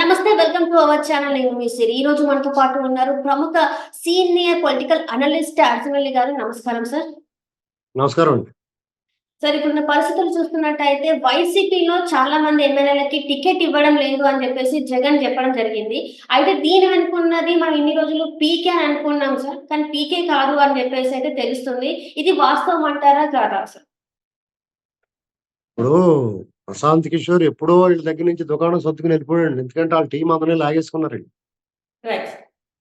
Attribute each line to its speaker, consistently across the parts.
Speaker 1: నమస్తే welcome to our channel. నేను మీ సిరి. ఈ రోజు మనతో పాటు ఉన్నారు ప్రముఖ సీనియర్ పొలిటికల్ అనలిస్ట్ అర్జునల్లి గారు. నమస్కారం సార్.
Speaker 2: నమస్కారం
Speaker 1: సార్ ఇప్పుడున్న పరిస్థితులు చూస్తున్నట్టయితే వైసీపీలో చాలా మంది ఎమ్మెల్యేలకి టికెట్ ఇవ్వడం లేదు అని చెప్పేసి జగన్ చెప్పడం జరిగింది. అయితే దీని అనుకున్నది మనం ఇన్ని రోజులు పీకే అని అనుకున్నాం సార్. కానీ పీకే కాదు అని చెప్పేసి అయితే తెలుస్తుంది. ఇది వాస్తవం అంటారా కాదా సార్?
Speaker 2: ఇప్పుడు ప్రశాంత్ కిషోర్ ఎప్పుడో వీళ్ళ దగ్గర నుంచి దుకాణం సర్దుకుని వెళ్ళిపోయాడు. ఎందుకంటే వాళ్ళ టీం అందరినీ లాగేసుకున్నారండి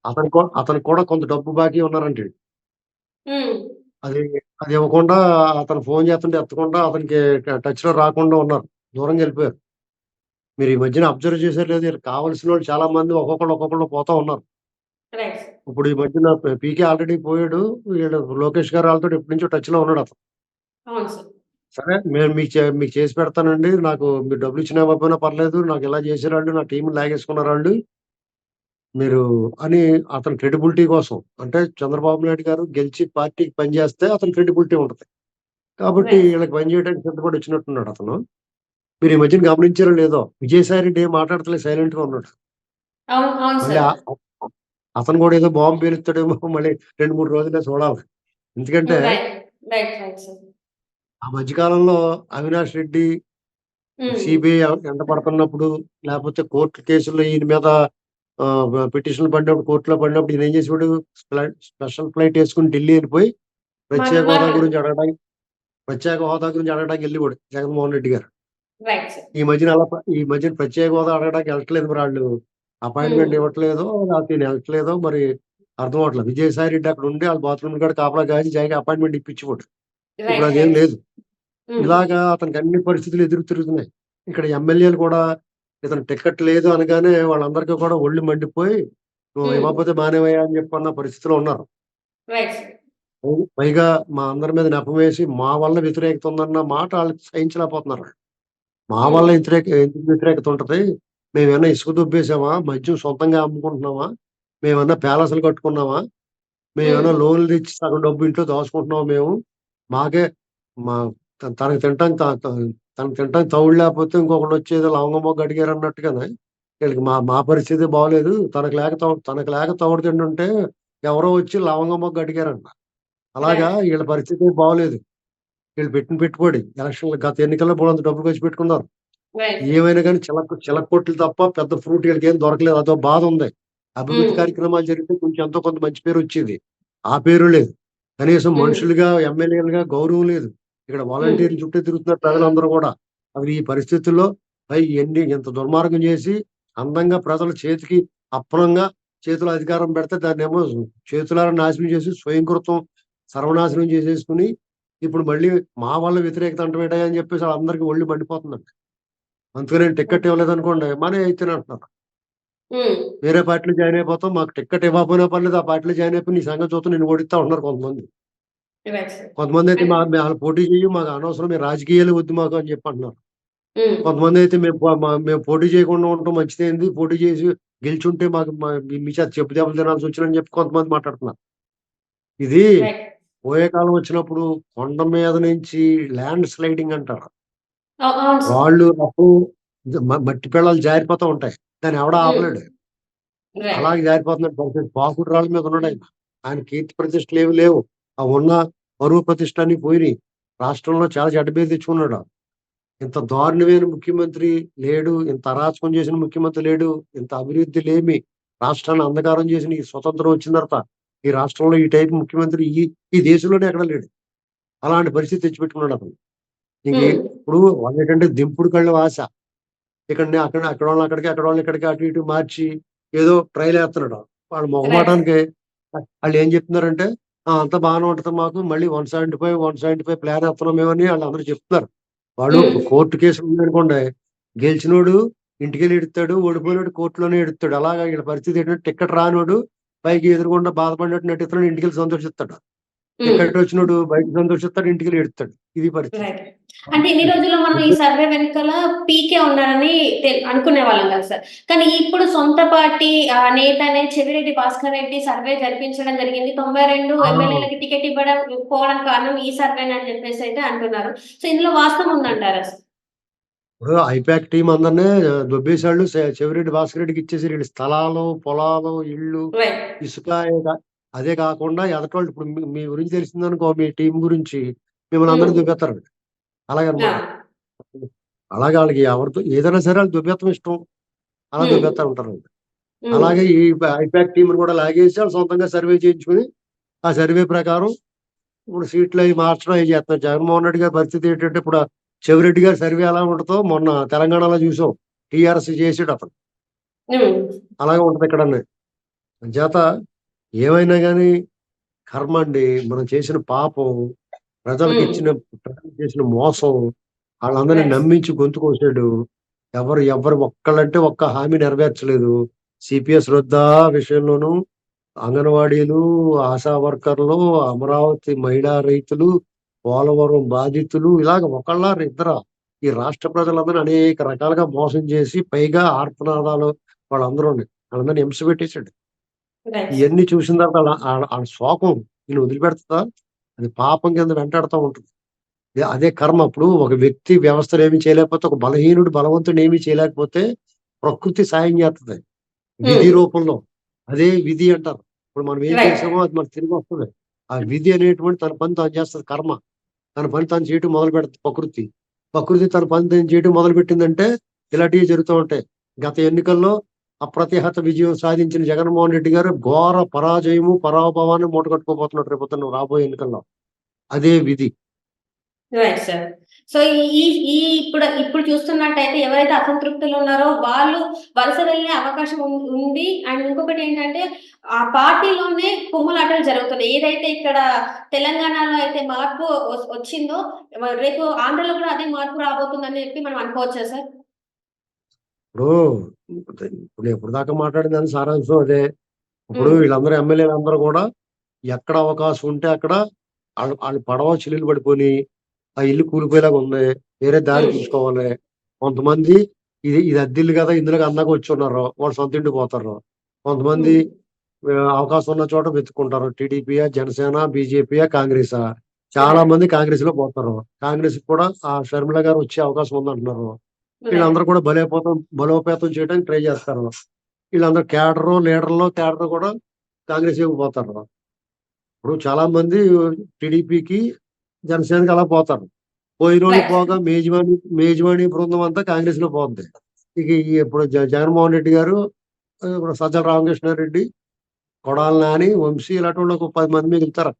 Speaker 2: అతను అతనికి కూడా కొంత డబ్బు బాకీ ఉన్నారంటే అది అది ఇవ్వకుండా అతను ఫోన్ చేస్తుంటే ఎత్తకుండా అతనికి టచ్లో రాకుండా ఉన్నారు. దూరంగా వెళ్ళిపోయారు. మీరు ఈ మధ్యన అబ్జర్వ్ చేశారు లేదు? కావాల్సిన వాళ్ళు చాలా మంది ఒక్కొక్కళ్ళు ఒక్కొక్కళ్ళు పోతా ఉన్నారు. ఇప్పుడు ఈ మధ్యన పీకే ఆల్రెడీ పోయాడు. వీళ్ళు లోకేష్ గారు వాళ్ళతో ఎప్పటి నుంచో టచ్లో ఉన్నాడు అతను.
Speaker 1: సార్
Speaker 2: నేను మీకు చే- మీకు చేసి పెడతానండి. నాకు మీరు డబ్బులు ఇచ్చినా ఇవ్వకపోయినా పర్లేదు. నాకు ఇలా చేశారండి. నా టీం లాగేసుకున్నారండి. మీరు అని అతని క్రెడిబిలిటీ కోసం అంటే చంద్రబాబు నాయుడు గారు గెలిచి పార్టీకి పనిచేస్తే అతని క్రెడిబిలిటీ ఉంటుంది. కాబట్టి
Speaker 1: Right.
Speaker 2: వీళ్ళకి పని చేయడానికి సిద్ధపడి వచ్చినట్టున్నాడు అతను. మీరు ఈ మధ్యన గమనించారో లేదో విజయసాయి రెడ్డి ఏం మాట్లాడతలేదు సైలెంట్గా ఉన్నాడు.
Speaker 1: అవును అవును
Speaker 2: మళ్ళీ
Speaker 1: సార్.
Speaker 2: ఆ- అతను కూడా ఏదో బాంబు పేలుస్తాడేమో మళ్ళీ రెండు మూడు రోజులే చూడాలి. ఎందుకంటే
Speaker 1: రైట్ రైట్ రైట్ సార్
Speaker 2: ఆ మధ్యకాలంలో అవినాష్ రెడ్డి సిబిఐ ఎంట పడుతున్నప్పుడు లేకపోతే కోర్టు కేసుల్లో ఈయన మీద పిటిషన్లు పడినప్పుడు కోర్టులో పడినప్పుడు ఈయన ఏం చేసేవాడు? స్పెషల్ ఫ్లైట్ వేసుకుని ఢిల్లీ వెళ్ళిపోయి ప్రత్యేక హోదా. గురించి అడగడానికి ప్రత్యేక హోదా గురించి అడగడానికి వెళ్ళిపోడు జగన్మోహన్ రెడ్డి గారు. ఈ మధ్యన అలా ఈ మధ్యన ప్రత్యేక హోదా అడగడానికి వెళ్ళట్లేదు మరి వాళ్ళు. అపాయింట్మెంట్. ఇవ్వట్లేదో లేకపోతే వెళ్ళట్లేదో మరి అర్థం అవట్లేదు విజయసాయి రెడ్డి అక్కడ ఉండి వాళ్ళ బాత్రూమ్ కూడా కాపలా కాసి జగన్ అపాయింట్మెంట్ ఇప్పించిపోడు ఇప్పుడు అదేం లేదు. ఇలాగా అతనికి అన్ని పరిస్థితులు ఎదురు తిరుగుతున్నాయి. ఇక్కడ ఎమ్మెల్యేలు కూడా ఇతను టికెట్ లేదు అనగానే వాళ్ళందరికీ కూడా ఒళ్ళు మండిపోయి నువ్వు
Speaker 1: Hmm.
Speaker 2: ఇవ్వకపోతే మానేవయ్యా అని చెప్పి అన్న పరిస్థితిలో ఉన్నారు. పైగా మా అందరి మీద నెపం వేసి మా వల్ల వ్యతిరేకత ఉందన్న మాట వాళ్ళకి సహించలేకపోతున్నారు వాళ్ళు. మా
Speaker 1: Hmm.
Speaker 2: వల్ల వ్యతిరేక ఎందుకు వ్యతిరేకత ఉంటది? మేమేమన్నా ఇసుక దుబ్బేసామా? మద్యం సొంతంగా అమ్ముకుంటున్నామా? మేమన్నా ప్యాలెస్లు కట్టుకున్నామా? మేమేమన్నా
Speaker 1: Hmm.
Speaker 2: లోన్లు తెచ్చి సగం డబ్బు ఇంట్లో దాచుకుంటున్నాం మేము? మాకే మా తనకు తింటానికి త- త- తనకు తింటానికి తౌడు లేకపోతే ఇంకొకటి వచ్చేది లవంగం మొగ్గ అడిగారు అన్నట్టుగానే వీళ్ళకి మా మా పరిస్థితి బాగలేదు తనకు లేక తనకు లేక తౌడు తింటుంటే ఎవరో వచ్చి లవంగం మొగ్గ అడిగారంట అలాగా వీళ్ళ పరిస్థితి బాగలేదు వీళ్ళు పెట్టిన పెట్టుబడి ఎలక్షన్లు గత ఎన్నికల్లో బోడంత డబ్బులు ఖర్చు పెట్టుకున్నారు. ఏమైనా కానీ చిలక చిలకొట్లు తప్ప పెద్ద ఫ్రూట్ వీళ్ళకి ఏం దొరకలేదు. అదో బాధ ఉంది. అభివృద్ధి
Speaker 1: Hmm.
Speaker 2: కార్యక్రమాలు జరిగితే కొంచెం ఎంతో కొంత మంచి పేరు వచ్చేది. ఆ పేరు లేదు. కనీసం. మనుషులుగా ఎమ్మెల్యేలుగా గౌరవం లేదు. ఇక్కడ వాలంటీర్లు చుట్టూ తిరుగుతున్నారు ప్రజలందరూ కూడా. అవి ఈ పరిస్థితుల్లో పై ఎన్ని ఎంత దుర్మార్గం చేసి అందంగా ప్రజల చేతికి అప్పనంగా చేతుల అధికారం పెడితే దాన్ని ఏమో చేతులారా నాశనం చేసి స్వయంకృతం సర్వనాశనం చేసేసుకుని ఇప్పుడు మళ్ళీ మా వల్ల వ్యతిరేకత అంటమేటా అని చెప్పేసి వాళ్ళందరికీ ఒళ్ళు మండిపోతుందండి అందుకని టికెట్ ఇవ్వలేదు అనుకోండి మనే అయితే అంటున్నారు. వేరే పార్టీలో జాయిన్ అయిపోతాం మాకు టికెట్ ఇవ్వకపోయినా పర్లేదు ఆ పార్టీలో జాయిన్ అయిపోయి నీ సంగతి చూస్తే నేను ఓడిస్తా ఉన్నారు కొంతమంది. కొంతమంది అయితే మా మేము వాళ్ళు పోటీ చేయి మాకు అనవసరం మేము రాజకీయాలు వద్దు మాకు అని చెప్పి అంటున్నారు. కొంతమంది అయితే మేము మేము పోటీ చేయకుండా ఉండటం మంచిదైంది పోటీ చేసి గెలిచుంటే మాకు మా- చేత చెప్పు దెబ్బలు తినాల్సి వచ్చిందని చెప్పి కొంతమంది మాట్లాడుతున్నారు. ఇది పోయే కాలం వచ్చినప్పుడు కొండ మీద నుంచి ల్యాండ్ స్లైడింగ్ అంటారు. రాళ్ళు రప్పు మ- మట్టి పిల్లలు జారిపోతూ ఉంటాయి. దాన్ని ఎవడ ఆపలేడు. అలాగే జారిపోతున్నాడు. పరిస్థితి పాకుడు రాళ్ళ మీద ఉన్నాడు ఆయన ఆయన కీర్తి ప్రతిష్టలు ఏవి లేవు. ఆ ఉన్న పరువు ప్రతిష్ట అన్ని పోయినాయి రాష్ట్రంలో చాలా చెడ్డ పేరు తెచ్చుకున్నాడు ఇంత దారుణమైన ముఖ్యమంత్రి లేడు. ఇంత అరాచకం చేసిన ముఖ్యమంత్రి లేడు. ఇంత అభివృద్ధి లేమి. రాష్ట్రాన్ని అంధకారం చేసిన ఈ స్వతంత్రం వచ్చిన తర్వాత ఈ రాష్ట్రంలో ఈ టైప్ ముఖ్యమంత్రి ఈ ఈ దేశంలోనే ఎక్కడ లేడు. అలాంటి పరిస్థితి తెచ్చిపెట్టుకున్నాడు అతను. ఇంక. ఇప్పుడు వాళ్ళు ఏంటంటే దింపుడు కళ్ళు ఆశ ఇక్కడ అక్కడ అక్కడ వాళ్ళని అక్కడికి అక్కడ వాళ్ళని ఇక్కడికి అటు ఇటు మార్చి ఏదో ట్రైల్ వేస్తున్నాడు. వాళ్ళు మొహమాటానికి వాళ్ళు ఏం చెప్తున్నారంటే "ఆ, అంతా బాగానే ఉంటుంది మాకు మళ్ళీ one seventy five one seventy five plan వేస్తున్నాం మేమని వాళ్ళు అందరూ చెప్తున్నారు. వాళ్ళు
Speaker 1: Hmm.
Speaker 2: కోర్టు కేసు ఉందనుకోండి గెలిచినోడు ఇంటికి వెళ్ళి ఎడుతాడు ఓడిపోయినోడు కోర్టులోనే ఎడుతాడు అలాగా వీళ్ళ పరిస్థితి ఏంటంటే టికెట్ రానోడు పైకి ఎదురుకుండా బాధపడినట్టు నటిస్తున్నాడు ఇంటికి వెళ్ళి సంతోషిస్తాడు. టికెట్ వచ్చినోడు బయట సంతోషిస్తాడు ఇంటికి వెళ్ళి ఎడుతాడు ఇది పరిస్థితి
Speaker 1: అంటే ఇన్ని రోజుల్లో మనం ఈ సర్వే వెనుకల పీకే ఉన్నారని అనుకునే వాళ్ళం కదా సార్. కానీ ఇప్పుడు సొంత పార్టీ నేత అనే చెవిరెడ్డి భాస్కర్ రెడ్డి సర్వే జరిపించడం జరిగింది. తొంభై రెండు. ఎమ్మెల్యేలకి టికెట్ ఇవ్వడం పోవడం కారణం ఈ సర్వే అని చెప్పేసి అయితే అంటున్నారు. సో ఇందులో వాస్తవం ఉందంటారా సార్?
Speaker 2: ఇప్పుడు ఐపాక్ టీం అందరినీ దొబ్బేసాళ్ళు చె- చెవిరెడ్డి భాస్కర్ రెడ్డికి ఇచ్చేసి వీళ్ళు స్థలాలు పొలాలు ఇళ్ళు ఇసుక అదే కాకుండా ఎదటోళ్ళు ఇప్పుడు మీ గురించి తెలిసిందనుకో మీ టీం గురించి మిమ్మల్ని అందరినీ. దుబ్బేస్తారు అలాగనమాట. అలాగే వాళ్ళకి ఎవరితో ఏదైనా సరే వాళ్ళు దుబ్బెత్తం ఇష్టం. అలా. దుబ్బెత్తా ఉంటారు అలాగే ఈ ఐపాక్ టీం కూడా లాగేసి వాళ్ళు సొంతంగా సర్వే చేయించుకుని ఆ సర్వే ప్రకారం ఇప్పుడు సీట్లు అవి మార్చడం అవి చేస్తున్నారు. జగన్మోహన్ రెడ్డి గారి పరిస్థితి ఏంటంటే ఇప్పుడు చెవిరెడ్డి గారి సర్వే ఎలా ఉంటుందో మొన్న తెలంగాణలో చూసాం. టీఆర్ఎస్ చేసాడు అతను అలాగే ఉంటది ఇక్కడ చేత ఏమైనా కానీ కర్మ అండి. మనం చేసిన పాపం ప్రజలకు. ఇచ్చిన చేసిన మోసం వాళ్ళందరినీ. నమ్మించి గొంతు కోసాడు. ఎవరు ఎవరు ఒక్కళ్ళంటే ఒక్క హామీ నెరవేర్చలేదు. సిపిఎస్ రద్దా విషయంలోనూ అంగన్వాడీలు ఆశా వర్కర్లు అమరావతి మహిళా రైతులు పోలవరం బాధితులు ఇలాగ ఒకళ్ళ ఇద్దర. ఈ రాష్ట్ర ప్రజలందరూ అనేక రకాలుగా మోసం చేసి పైగా ఆర్తనాదాలు వాళ్ళందరూ వాళ్ళందరినీ హింస పెట్టేశాడు. ఇవన్నీ చూసిన తర్వాత వాళ్ళ- శోకం వీళ్ళు వదిలిపెడుతుందా అది పాపం కింద వెంటాడుతూ ఉంటుంది. అదే కర్మ. అప్పుడు ఒక వ్యక్తి వ్యవస్థను ఏమీ చేయలేకపోతే ఒక బలహీనుడు బలవంతుడు ఏమీ చేయలేకపోతే ప్రకృతి సాయం చేస్తుంది విధి. రూపంలో. అదే విధి అంటారు. ఇప్పుడు మనం ఏం. చేసామో అది మనకు తిరిగి వస్తుంది. ఆ విధి అనేటువంటి తన పని తాను చేస్తుంది కర్మ. తన పని తాను చేయటం మొదలు పెడుతుంది ప్రకృతి. ప్రకృతి తన పని తాను చేయటం మొదలు పెట్టిందంటే ఇలాంటివి జరుగుతూ ఉంటాయి. గత ఎన్నికల్లో అప్రతిహత విజయం సాధించిన జగన్మోహన్ రెడ్డి గారు ఘోర పరాజయము పరాభవాన్ని మూటగట్టుకోబోతున్నారు రేపు రాబోయే ఎన్నికల్లో. అదే విధి.
Speaker 1: రైట్ సార్ సో ఈ ఈ- ఇప్పుడు ఇప్పుడు చూస్తున్నట్టయితే ఎవరైతే అసంతృప్తులు ఉన్నారో వాళ్ళు వలస వెళ్ళే అవకాశం ఉంది. అండ్ ఇంకొకటి ఏంటంటే ఆ పార్టీలోనే కుమ్ములాటలు జరుగుతున్నాయి. ఏదైతే ఇక్కడ తెలంగాణలో అయితే మార్పు వచ్చిందో రేపు ఆంధ్రలో కూడా అదే మార్పు రాబోతుందని చెప్పి మనం అనుకోవచ్చా సార్
Speaker 2: ఇప్పుడు ఇప్పుడు ఎప్పుడు దాకా మాట్లాడింది అని సారాంశం అదే. ఇప్పుడు. వీళ్ళందరూ ఎమ్మెల్యేలు అందరూ కూడా ఎక్కడ అవకాశం ఉంటే అక్కడ వాళ్ళు వాళ్ళు పడవ చిల్లులు పడిపోయి ఆ ఇల్లు కూలిపోయేలాగా ఉంది. వేరే దారి. తీసుకోవాలి కొంతమంది ఇది ఇది అద్దిల్లు కదా ఇందులో అందాక వచ్చి ఉన్నారు. వాళ్ళు సొంత ఇంటికి పోతారు. కొంతమంది అవకాశం ఉన్న చోట వెతుక్కుంటారు. టీడీపీయా జనసేన బీజేపీయా కాంగ్రెసా? చాలా మంది కాంగ్రెస్లో పోతారు. కాంగ్రెస్ కూడా ఆ షర్మిల గారు వచ్చే అవకాశం ఉందంటున్నారు. వీళ్ళందరూ కూడా బలోపేతం బలోపేతం చేయడానికి ట్రై చేస్తారు. వీళ్ళందరూ క్యాడర్ లీడర్లు క్యాడర్ కూడా కాంగ్రెస్ పోతారు. ఇప్పుడు చాలా మంది టీడీపీకి జనసేనకి అలా పోతారు. పోయిన వాళ్ళు
Speaker 1: Right.
Speaker 2: పోగా మేజవాణి మేజవాణి బృందం అంతా కాంగ్రెస్లో పోతుంది ఇక ఇప్పుడు జగన్మోహన్ రెడ్డి గారు ఇప్పుడు సజ్జల రామకృష్ణారెడ్డి కొడాలి నాని వంశీ ఇలాంటి వాళ్ళు ఒక పది మంది మిగులుతారు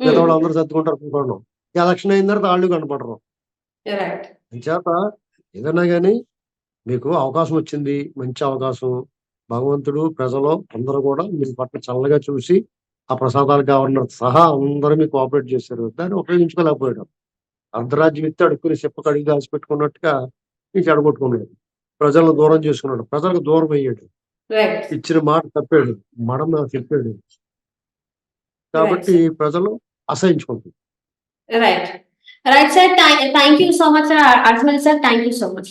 Speaker 2: మిగతా వాళ్ళు అందరూ సర్దుకుంటారు. అనుకోండి ఎలక్షన్ అయిన తర్వాత వాళ్ళు కనపడరు. చేత ఏదైనా కానీ మీకు అవకాశం వచ్చింది మంచి అవకాశం భగవంతుడు ప్రజలు అందరూ కూడా మీ పట్ల చల్లగా చూసి ఆ ప్రసాదాలు గవర్నర్ సహా అందరూ మీకు కోఆపరేట్ చేశారు. దాన్ని ఉపయోగించుకోలేకపోయాడు. అర్ధరాజ్యం ఇస్తే అడుక్కుని చెప్పకు అడిగి దాచి పెట్టుకున్నట్టుగా నీకు అడగొట్టుకున్నాడు ప్రజలను దూరం చేసుకున్నాడు. ప్రజలకు దూరం అయ్యాడు. ఇచ్చిన మాట తప్పాడు. మడం చెప్పాడు. కాబట్టి ప్రజలు అసహించుకుంటారు
Speaker 1: Right, sir. Thank, thank you so much, sir. Arjun, sir. Thank you so much.